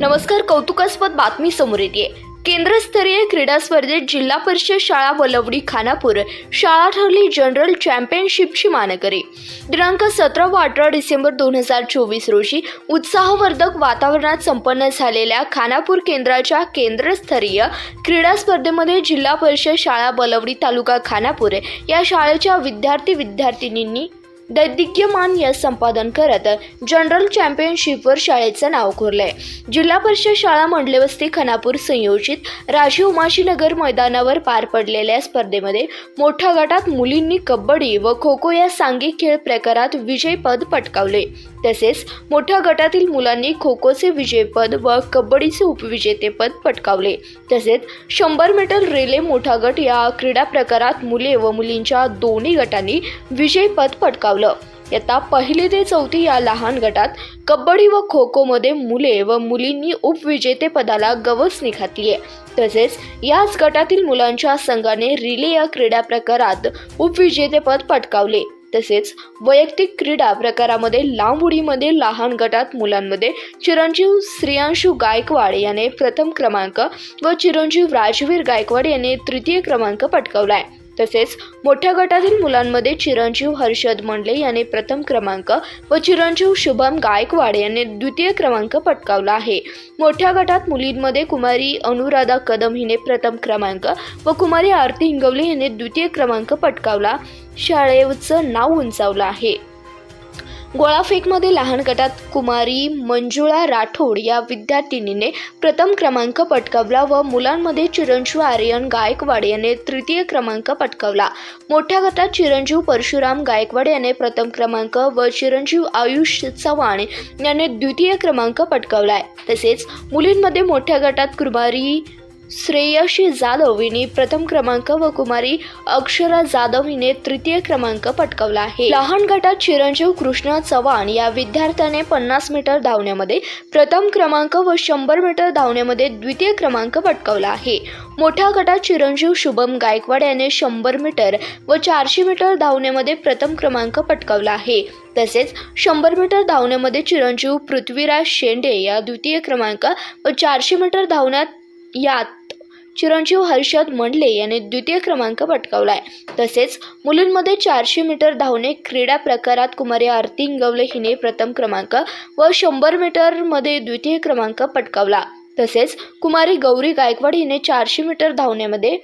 नमस्कार कौतुकास्पद बातमी समोर येते. केंद्रस्तरीय क्रीडा स्पर्धेत जिल्हा परिषद शाळा वलवडी खानापूर शाळा ठरली जनरल चॅम्पियनशिपची मानकरी. दिनांक सतरा व अठरा डिसेंबर दोन हजार चोवीस रोजी उत्साहवर्धक वातावरणात संपन्न झालेल्या खानापूर केंद्राच्या केंद्रस्तरीय क्रीडा स्पर्धेमध्ये जिल्हा परिषद शाळा बलवडी तालुका खानापूर या शाळेच्या विद्यार्थी विद्यार्थिनींनी दैदिग्यमान यश संपादन करत जनरल चॅम्पियनशिपवर शाळेचं नाव कोरलंय. जिल्हा परिषद शाळा मंडलेवस्ती खानापूर संयोजित राजीव उमाशीनगर मैदानावर पार पडलेल्या स्पर्धेमध्ये मोठ्या गटात मुलींनी कबड्डी व खो खो या सांघिक खेळ प्रकारात विजयपद पटकावले. तसेच मोठ्या गटातील मुलांनी खो खोचे विजयपद व कबड्डीचे उपविजेतेपद पटकावले. तसेच शंभर मीटर रिले मोठा गट या क्रीडा प्रकारात मुले व मुलींच्या दोन्ही गटांनी विजयपद पटकावले. इयत्ता पहिली ते चौथी या लहान गटात कबड्डी व खो खोमध्ये मुले व मुलींनी उपविजेतेपदाला गवसणी घातली आहे तसेच याच गटातील मुलांच्या संघाने रिले या क्रीडा प्रकारात उपविजेतेपद पटकावले. तसेच वैयक्तिक क्रीडा प्रकारामध्ये लांब उडीमध्ये लहान गटात मुलांमध्ये चिरंजीव श्रियांशू गायकवाड याने प्रथम क्रमांक व चिरंजीव राजवीर गायकवाड याने तृतीय क्रमांक पटकावलाय. तसेच मोठ्या गटातील मुलांमध्ये चिरंजीव हर्षद मंडले याने प्रथम क्रमांक व चिरंजीव शुभम गायकवाड याने द्वितीय क्रमांक पटकावला आहे. मोठ्या गटात मुलींमध्ये कुमारी अनुराधा कदम हिने प्रथम क्रमांक व कुमारी आरती हिंगवले हिने द्वितीय क्रमांक पटकावला. शाळेचं नाव उंचावलं आहे. गोळाफेकमध्ये लहान गटात कुमारी मंजुळा राठोड या विद्यार्थिनीने प्रथम क्रमांक पटकावला व मुलांमध्ये चिरंजीव आर्यन गायकवाड याने तृतीय क्रमांक पटकावला. मोठ्या गटात चिरंजीव परशुराम गायकवाड याने प्रथम क्रमांक व चिरंजीव आयुष चव्हाण याने द्वितीय क्रमांक पटकावलाय. तसेच मुलींमध्ये मोठ्या गटात कुमारी श्रेयशी जाधव हिने प्रथम क्रमांक व कुमारी अक्षरा जाधव हिने तृतीय क्रमांक पटकावला आहे. लहान गटात चिरंजीव कृष्ण चव्हाण या विद्यार्थ्याने पन्नास मीटर धावण्यामध्ये प्रथम क्रमांक व शंभर मीटर धावण्यामध्ये द्वितीय क्रमांक पटकावला आहे. मोठ्या गटात चिरंजीव शुभम गायकवाड याने शंभर मीटर व चारशे मीटर धावण्यामध्ये प्रथम क्रमांक पटकावला आहे. तसेच शंभर मीटर धावण्यामध्ये चिरंजीव पृथ्वीराज शेंडे या द्वितीय क्रमांक व चारशे मीटर धावण्यात यात चिरंजीव हर्षद मंडले याने द्वितीय क्रमांक पटकावला आहे तसेच मुलींमध्ये चारशे मीटर धावणे क्रीडा प्रकारात कुमारी आरती इंगवले हिने प्रथम क्रमांक व शंभर मीटरमध्ये द्वितीय क्रमांक पटकावला. तसेच कुमारी गौरी गायकवाड हिने चारशे मीटर धावण्यामध्ये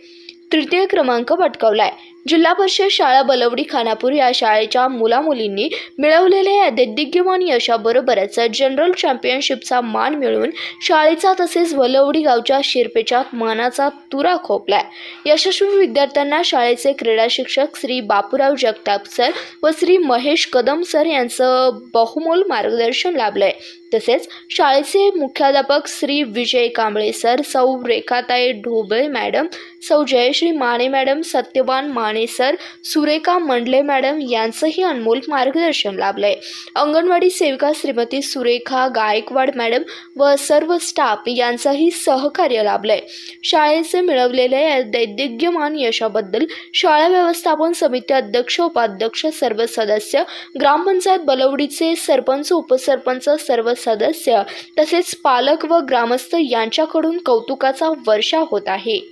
तृतीय क्रमांक पटकावलाय. जिल्हा परिषद शाळा बलवडी खानापूर या शाळेच्या मुलामुलींनी मिळवलेल्या या दैदिग्यमान यशाबरोबरच जनरल चॅम्पियनशिपचा मान मिळवून शाळेचा तसेच वलवडी गावच्या शिरपेच्या मानाचा तुरा खोपलाय. यशस्वी विद्यार्थ्यांना शाळेचे क्रीडा शिक्षक श्री बापूराव जगताप सर व श्री महेश कदम सर यांचं बहुमोल मार्गदर्शन लाभलंय. तसेच शाळेचे मुख्याध्यापक श्री विजय कांबळे सर सौ रेखाताई ढोबळे मॅडम सौ Jayashree Mane madam Satyawan Mane sir Surekha Mandle madam यांचंही अनमोल मार्गदर्शन लाभलंय. अंगणवाडी सेविका श्रीमती सुरेखा गायकवाड मॅडम व सर्व स्टाफ यांचंही सहकार्य लाभलंय. शाळेचे मिळवलेल्या या दैदिग्यमान यशाबद्दल शाळा व्यवस्थापन समिती अध्यक्ष उपाध्यक्ष सर्व सदस्य ग्रामपंचायत बलवडीचे सरपंच उपसरपंच सर्व सदस्य तसेच पालक व ग्रामस्थ यांच्याकडून कौतुकाचा वर्षा होत आहे.